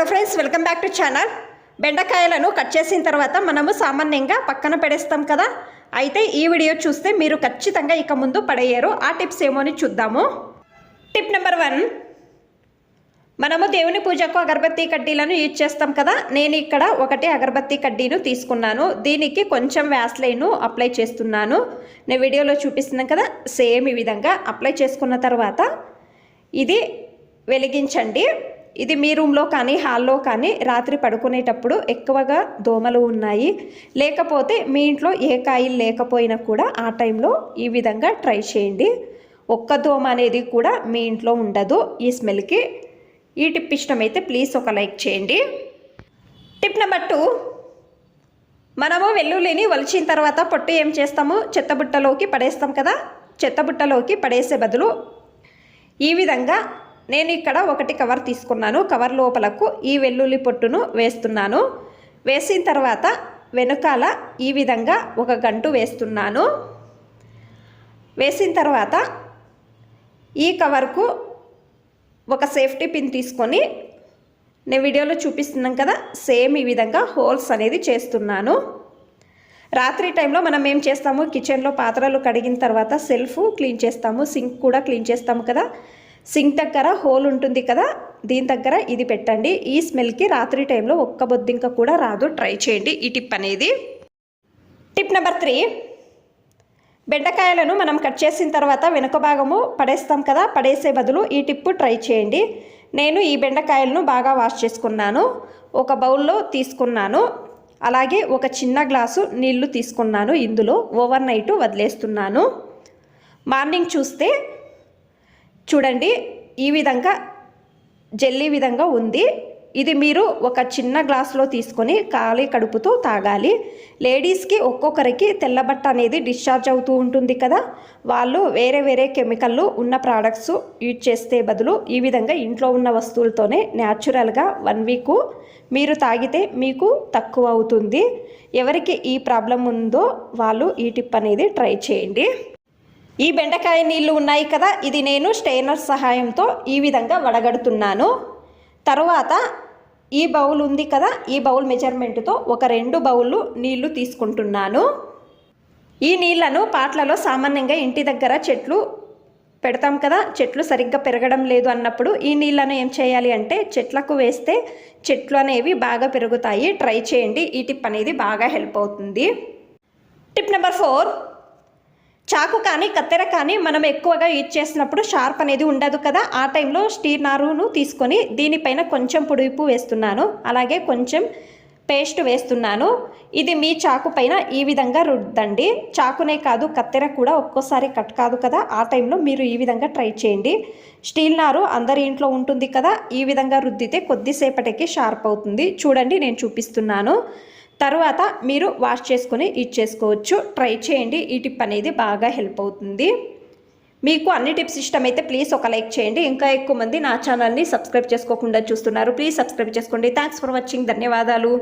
Hello friends welcome back to channel. బెండకాయలను cut చేసిన తర్వాత మనము సామాన్యంగా పక్కన పడేస్తాం కదా. అయితే ఈ వీడియో చూస్తే మీరు ఖచ్చితంగా ఇక ముందు పడేయరు. ఆ టిప్స్ ఏమో అని చూద్దాము. టిప్ నెంబర్ వన్ మనము దేవుని పూజకు అగరబత్తి కడ్డీలను యూజ్ చేస్తాం కదా. నేను ఇక్కడ ఒకటి అగరబత్తి కడ్డీను తీసుకున్నాను. దీనికి కొంచెం వ్యాస్లైను అప్లై చేస్తున్నాను. నేను వీడియోలో చూపిస్తున్నాను కదా. సేమ్ ఈ విధంగా అప్లై చేసుకున్న తర్వాత ఇది వెలిగించండి. ఇది మీ రూమ్లో కానీ హాల్లో కానీ రాత్రి పడుకునేటప్పుడు ఎక్కువగా దోమలు ఉన్నాయి. లేకపోతే మీ ఇంట్లో ఏ కాయలు లేకపోయినా కూడా ఆ టైంలో ఈ విధంగా ట్రై చేయండి. ఒక్క దోమ అనేది కూడా మీ ఇంట్లో ఉండదు ఈ స్మెల్కి. ఈ టిప్ ఇష్టమైతే ప్లీజ్ ఒక లైక్ చేయండి. Tip number two. మనము వెల్లుల్లిని వలిచిన తర్వాత పొట్టు ఏం చేస్తాము? చెత్తబుట్టలోకి పడేస్తాం కదా? చెత్తబుట్టలోకి పడేసే బదులు ఈ విధంగా నేను ఇక్కడ ఒకటి కవర్ తీసుకున్నాను. కవర్ లోపలకు ఈ వెల్లుల్లి పొట్టును వేస్తున్నాను. వేసిన తర్వాత వెనుకాల ఈ విధంగా ఒక గంటు వేస్తున్నాను. వేసిన తర్వాత ఈ కవర్కు ఒక సేఫ్టీ పిన్ తీసుకొని నేను వీడియోలో చూపిస్తున్నాం కదా సేమ్ ఈ విధంగా హోల్స్ అనేది చేస్తున్నాను. రాత్రి టైంలో మనం ఏం చేస్తాము? కిచెన్లో పాత్రలు కడిగిన తర్వాత సెల్ఫ్ క్లీన్ చేస్తాము సింక్ కూడా క్లీన్ చేస్తాము కదా. సింక్ దగ్గర హోల్ ఉంటుంది కదా దీని దగ్గర ఇది పెట్టండి. ఈ స్మెల్కి రాత్రి టైంలో ఒక్క బొద్దింక కూడా రాదు. ట్రై చేయండి. ఈ టిప్ అనేది. Tip number three. బెండకాయలను మనం కట్ చేసిన తర్వాత వెనుక భాగము పడేస్తాం కదా పడేసే బదులు ఈ టిప్పు ట్రై చేయండి. నేను ఈ బెండకాయలను బాగా వాష్ చేసుకున్నాను. ఒక బౌల్లో తీసుకున్నాను. అలాగే ఒక చిన్న గ్లాసు నీళ్ళు తీసుకున్నాను. ఇందులో ఓవర్ నైట్ వదిలేస్తున్నాను. మార్నింగ్ చూస్తే చూడండి ఈ విధంగా జెల్లీ విధంగా ఉంది. ఇది మీరు ఒక చిన్న గ్లాస్లో తీసుకొని ఖాళీ కడుపుతో తాగాలి. లేడీస్కి ఒక్కొక్కరికి తెల్లబట్ట అనేది డిశ్చార్జ్ అవుతూ ఉంటుంది కదా. వాళ్ళు వేరే వేరే కెమికల్లు ఉన్న ప్రోడక్ట్స్ యూజ్ చేస్తే బదులు ఈ విధంగా ఇంట్లో ఉన్న వస్తువులతోనే న్యాచురల్గా వన్ వీకు మీరు తాగితే మీకు తక్కువ అవుతుంది. ఎవరికి ఈ ప్రాబ్లం ఉందో వాళ్ళు ఈ టిప్ అనేది ట్రై చేయండి. ఈ బెండకాయ నీళ్ళు ఉన్నాయి కదా ఇది నేను స్టెయినర్ సహాయంతో ఈ విధంగా వడగడుతున్నాను. తర్వాత ఈ బౌల్ ఉంది కదా ఈ బౌల్ మెజర్మెంట్తో ఒక రెండు బౌళ్ళు నీళ్ళు తీసుకుంటున్నాను. ఈ నీళ్ళను పాట్లలో సామాన్యంగా ఇంటి దగ్గర చెట్లు పెడతాం కదా చెట్లు సరిగ్గా పెరగడం లేదు అన్నప్పుడు ఈ నీళ్ళను ఏం చేయాలి అంటే చెట్లకు వేస్తే చెట్లు అనేవి బాగా పెరుగుతాయి ట్రై చేయండి ఈ టిప్ అనేది బాగా హెల్ప్ అవుతుంది. టిప్ నెంబర్ ఫోర్ చాకు కానీ కత్తెర కానీ మనం ఎక్కువగా యూజ్ చేసినప్పుడు షార్ప్ అనేది ఉండదు కదా. ఆ టైంలో స్టీల్ నారును తీసుకొని దీనిపైన కొంచెం పొడిపు వేస్తున్నాను. అలాగే కొంచెం పేస్ట్ వేస్తున్నాను. ఇది మీ చాకు పైన ఈ విధంగా రుద్దండి. చాకునే కాదు కత్తెర కూడా ఒక్కోసారి కట్ కాదు కదా. ఆ టైంలో మీరు ఈ విధంగా ట్రై చేయండి. స్టీల్ నారు అందరి ఇంట్లో ఉంటుంది కదా. ఈ విధంగా రుద్దితే కొద్దిసేపటికి షార్ప్ అవుతుంది. చూడండి నేను చూపిస్తున్నాను. తర్వాత మీరు వాష్ చేసుకొని ఇచ్చేసుకోవచ్చు ట్రై చేయండి. ఈ టిప్ అనేది బాగా హెల్ప్ అవుతుంది. మీకు అన్ని టిప్స్ ఇష్టమైతే ప్లీజ్ ఒక లైక్ చేయండి. ఇంకా ఎక్కువ మంది నా ఛానల్ని సబ్స్క్రైబ్ చేసుకోకుండా చూస్తున్నారు. ప్లీజ్ సబ్స్క్రైబ్ చేసుకోండి. Thanks for watching. ధన్యవాదాలు.